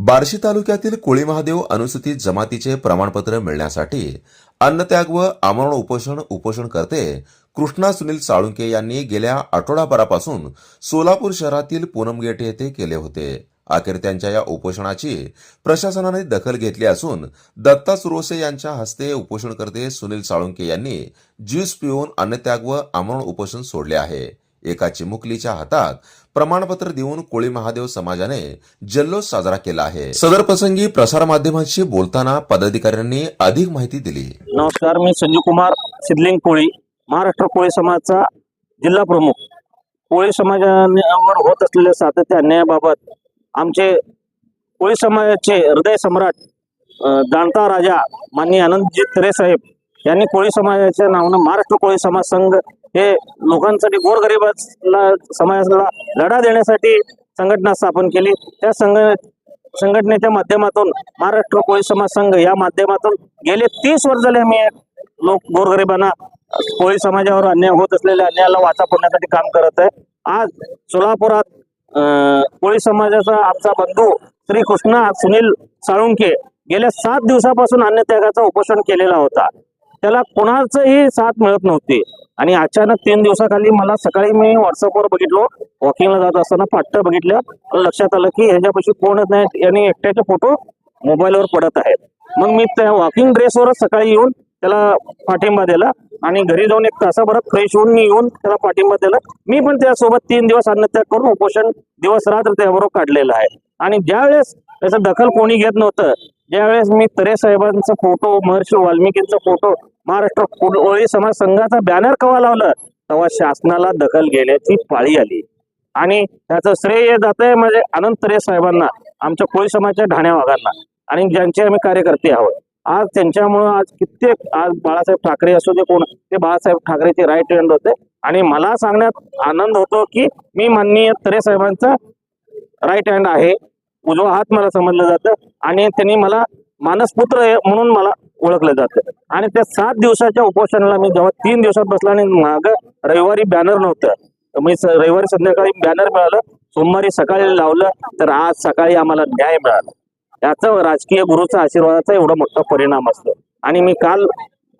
बार्शी तालुक्यातील कोळी महादेव अनुसूचित जमातीचे प्रमाणपत्र मिळण्यासाठी अन्नत्याग व आमरण उपोषण उपोषण करते कृष्णा सुनील साळुंके यांनी गेल्या आठवडाभरापासून सोलापूर शहरातील पूनम गेट येथे केले होते. अखेर त्यांच्या या उपोषणाची प्रशासनाने दखल घेतली असून दत्ता सुरोसे यांच्या हस्ते उपोषणकर्ते सुनील साळुंके यांनी ज्यूस पिऊन अन्नत्याग व आमरण उपोषण सोडले आहे. एका चिमुकलीच्या हातात प्रमाणपत्र देऊन कोळी महादेव समाजाने जल्लोष साजरा केला आहे. सदर प्रसंगी प्रसारमाध्यमांशी बोलताना पदाधिकाऱ्यांनी अधिक माहिती दिली. नमस्कार मी संजीव कुमार सिद्धलिंग कोळी महाराष्ट्र कोळी समाजाचा जिल्हा प्रमुख. कोळी समाजावर होत असलेल्या सातत्य अन्यायाबाबत आमचे कोळी समाजाचे हृदय सम्राट अं, जाणता राजा माननीय आनंदजी तरे साहेब यांनी कोळी समाजाच्या नावानं महाराष्ट्र कोळी समाज संघ हे लोकांसाठी गोरगरिबाला समाजाला लढा देण्यासाठी संघटना स्थापन केली. त्या संघ संघटनेच्या माध्यमातून महाराष्ट्र कोळी समाज संघ या माध्यमातून गेले तीस वर्ष झाले आम्ही लोक गोरगरिबांना कोळी समाजावर अन्याय होत असलेल्या अन्यायाला वाचा फोडण्यासाठी काम करत आहे. आज सोलापुरात कोळी समाजाचा आमचा बंधू श्री कृष्णा सुनील साळुंके गेल्या सात दिवसापासून अन्नत्यागाचा उपोषण केलेला होता. त्याला कोणाचंही साथ मिळत नव्हती. आणि अचानक तीन दिवसाखाली मला सकाळी मी व्हॉट्सअपवर बघितलो. वॉकिंगला जात असताना पाट्ट बघितलं. लक्षात आलं की ह्याच्यापाशी कोणच नाही आणि एकट्याचे फोटो मोबाईलवर पडत आहेत. मग मी त्या वॉकिंग ड्रेसवरच सकाळी येऊन त्याला पाठिंबा दिला. आणि घरी जाऊन एक तासाभरात फ्रेश होऊन मी येऊन त्याला पाठिंबा दिला. मी पण त्यासोबत तीन दिवस अन्नत्याग करून उपोषण दिवस रात्र त्याबरोबर काढलेलं आहे. आणि ज्यावेळेस त्याचं दखल कोणी घेत नव्हतं ज्यावेळेस मी तरे साहेबांचा फोटो महर्षी वाल्मिकींचा फोटो महाराष्ट्र कोळी समाज संघाचा बॅनर कवा लावलं तेव्हा शासनाला दखल घेण्याची पाळी आली. आणि त्याचं श्रेय जात आहे म्हणजे अनंत तरे साहेबांना आमच्या कोळी समाजाच्या ढाण्या वाघांना आणि ज्यांचे आम्ही कार्यकर्ते आहोत. आज त्यांच्यामुळं आज कित्येक आज बाळासाहेब ठाकरे असू दे कोण ते बाळासाहेब ठाकरेचे राईट हँड होते. आणि मला सांगण्यात आनंद होतो की मी माननीय तरे साहेबांचा राईट हँड आहे. उजवा हात मला समजलं जातं. आणि त्यांनी मला मानसपुत्र आहे म्हणून मला ओळखलं जातं. आणि त्या सात दिवसाच्या उपोषणाला मी जेव्हा तीन दिवसात बसला आणि माग रविवारी बॅनर नव्हतं मी रविवारी संध्याकाळी बॅनर मिळालं सोमवारी सकाळी लावलं तर आज सकाळी आम्हाला न्याय मिळाला. याचा राजकीय गुरुचा आशीर्वादाचा एवढा मोठा परिणाम असतो. आणि मी काल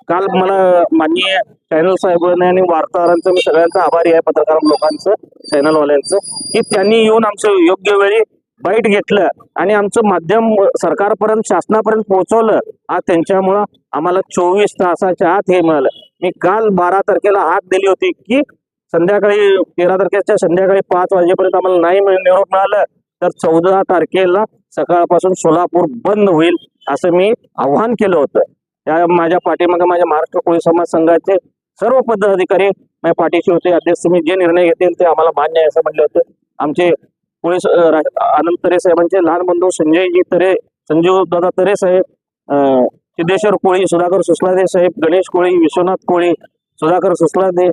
काल मला माननीय चॅनल साहेबांनी आणि वार्ताहरांचं मी सगळ्यांचा आभारी आहे पत्रकार लोकांचं चॅनलवाल्यांचं की त्यांनी येऊन आमचं योग्य वेळी बाईट घेतलं आणि आमचं माध्यम सरकारपर्यंत शासनापर्यंत पोहोचवलं. आज त्यांच्यामुळं आम्हाला चोवीस तासाच्या आत हे मिळालं. मी काल बारा तारखेला हात दिली होती की संध्याकाळी तेरा तारखेच्या संध्याकाळी पाच वाजेपर्यंत आम्हाला नाही निरोप मिळालं. तर चौदा तारखेला सकाळपासून सोलापूर बंद होईल असं मी आव्हान केलं होतं. त्या माझ्या पाठीमागे माझ्या महाराष्ट्र कोळी समाज संघाचे सर्व पदाधिकारी माझ्या पाठीशी होते. अध्यक्ष मी जे निर्णय घेतील ते आम्हाला मान्य आहे असं म्हटलं होतं. आमचे कोळी आनंद तरे साहेबांचे लहान बंधू संजयजी तरे संजीव दादा तरे साहेब अं, सिद्धेश्वर कोळी सुधाकर सुसलादे साहेब गणेश कोळी विश्वनाथ कोळी सुधाकर सुसलादे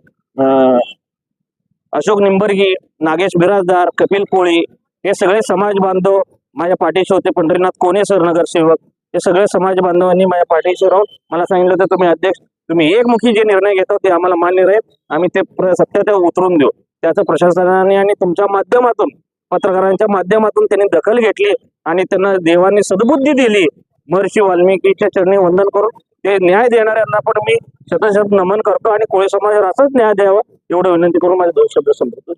अशोक निंबर्गी नागेश बिराजदार कपिल कोळी हे सगळे समाज बांधव माझ्या पाठीशी होते. पंढरीनाथ कोणे सर नगरसेवक हे सगळे समाज बांधवांनी माझ्या पाठीशी राहून मला सांगितलं होतं तुम्ही अध्यक्ष तुम्ही एकमुखी जे निर्णय घेता ते आम्हाला मान्य राहील. आम्ही ते सत्यात उतरून देऊ. त्याचं प्रशासनाने आणि तुमच्या माध्यमातून पत्रकारांच्या माध्यमातून त्यांनी दखल घेतली आणि त्यांना देवाने सद्बुद्धी दिली. महर्षी वाल्मिकीच्या चरणी वंदन करून ते न्याय देणाऱ्यांना पण मी शतशत नमन करतो आणि कोळी समाजावर असंच न्याय द्यावा एवढं विनंती करून माझे दोन शब्द संपवतो.